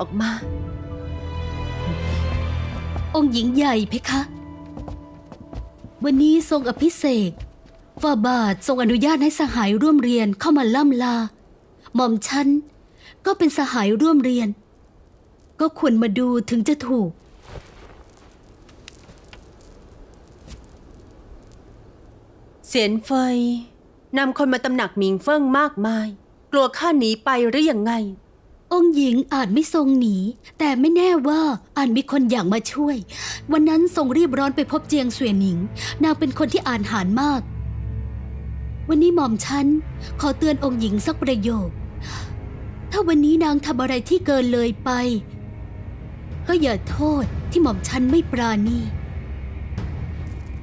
ออกมา องค์หญิงใหญ่เพคะ วันนี้ทรงอภิเษกฝ่าบาททรงอนุญาตให้สหายร่วมเรียนเข้ามาล่ำลา หม่อมฉันก็เป็นสหายร่วมเรียน ก็ควรมาดูถึงจะถูก เสียนเฟยนำคนมาตำหนักหมิงเฟิ่งมากมาย กลัวข้าหนีไปหรือยังไง องค์หญิงอาจไม่ทรงหนี แต่ไม่แน่ว่าอาจมีคนอยากมาช่วย วันนั้นทรงรีบร้อนไปพบเจียงเสวียนหนิง นางเป็นคนที่อ่านหารมาก วันนี้หม่อมฉันขอเตือนองค์หญิงสักประโยค ถ้าวันนี้นางทำอะไรที่เกินเลยไป ก็อย่าโทษที่หม่อมฉันไม่ปราณี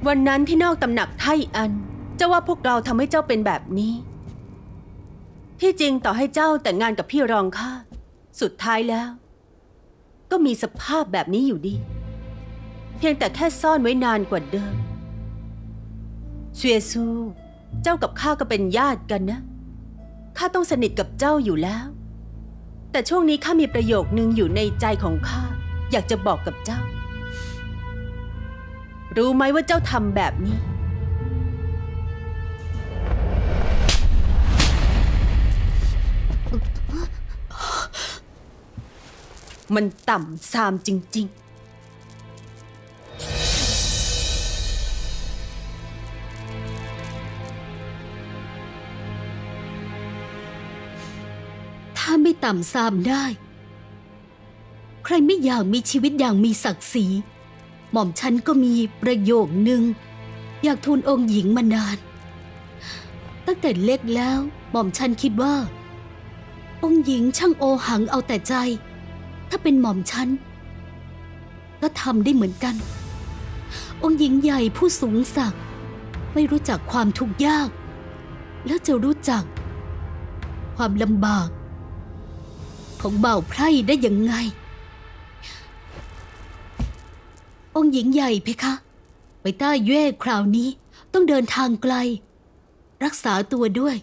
วันนั้นที่นอกตำหนักไทอัน เจ้าว่าพวกเราทำให้เจ้าเป็นแบบนี้ ที่จริงต่อให้เจ้าแต่งงานกับพี่รองข้า สุดท้ายแล้ว ก็มีสภาพแบบนี้อยู่ดี เพียงแต่แค่ซ่อนไว้นานกว่าเดิมเซียซู เจ้ากับข้าก็เป็นญาติกันนะ ข้าต้องสนิทกับเจ้าอยู่แล้ว แต่ช่วงนี้ข้ามีประโยคนึงอยู่ในใจของข้าอยากจะบอกกับเจ้า รู้ไหมว่าเจ้าทำแบบนี้ มันต่ำซามจริง ๆถ้าไม่ต่ำซามได้ ใครไม่อยากมีชีวิตอย่างมีศักดิ์ศรี หม่อมฉันก็มีประโยคนึงอยากทูลองค์หญิงมานาน ตั้งแต่เล็กแล้ว หม่อมฉันคิดว่า องค์หญิงช่างโอหังเอาแต่ใจ ถ้าเป็นหม่อมฉันก็ทำได้เหมือนกัน องค์หญิงใหญ่ผู้สูงศักดิ์ไม่รู้จักความทุกข์ยาก แล้วจะรู้จัก ความลำบาก ของบ่าวไพร่ได้ยังไง องค์หญิงใหญ่เพคะ ไปใต้เย่คราวนี้ต้องเดินทางไกล รักษาตัวด้วย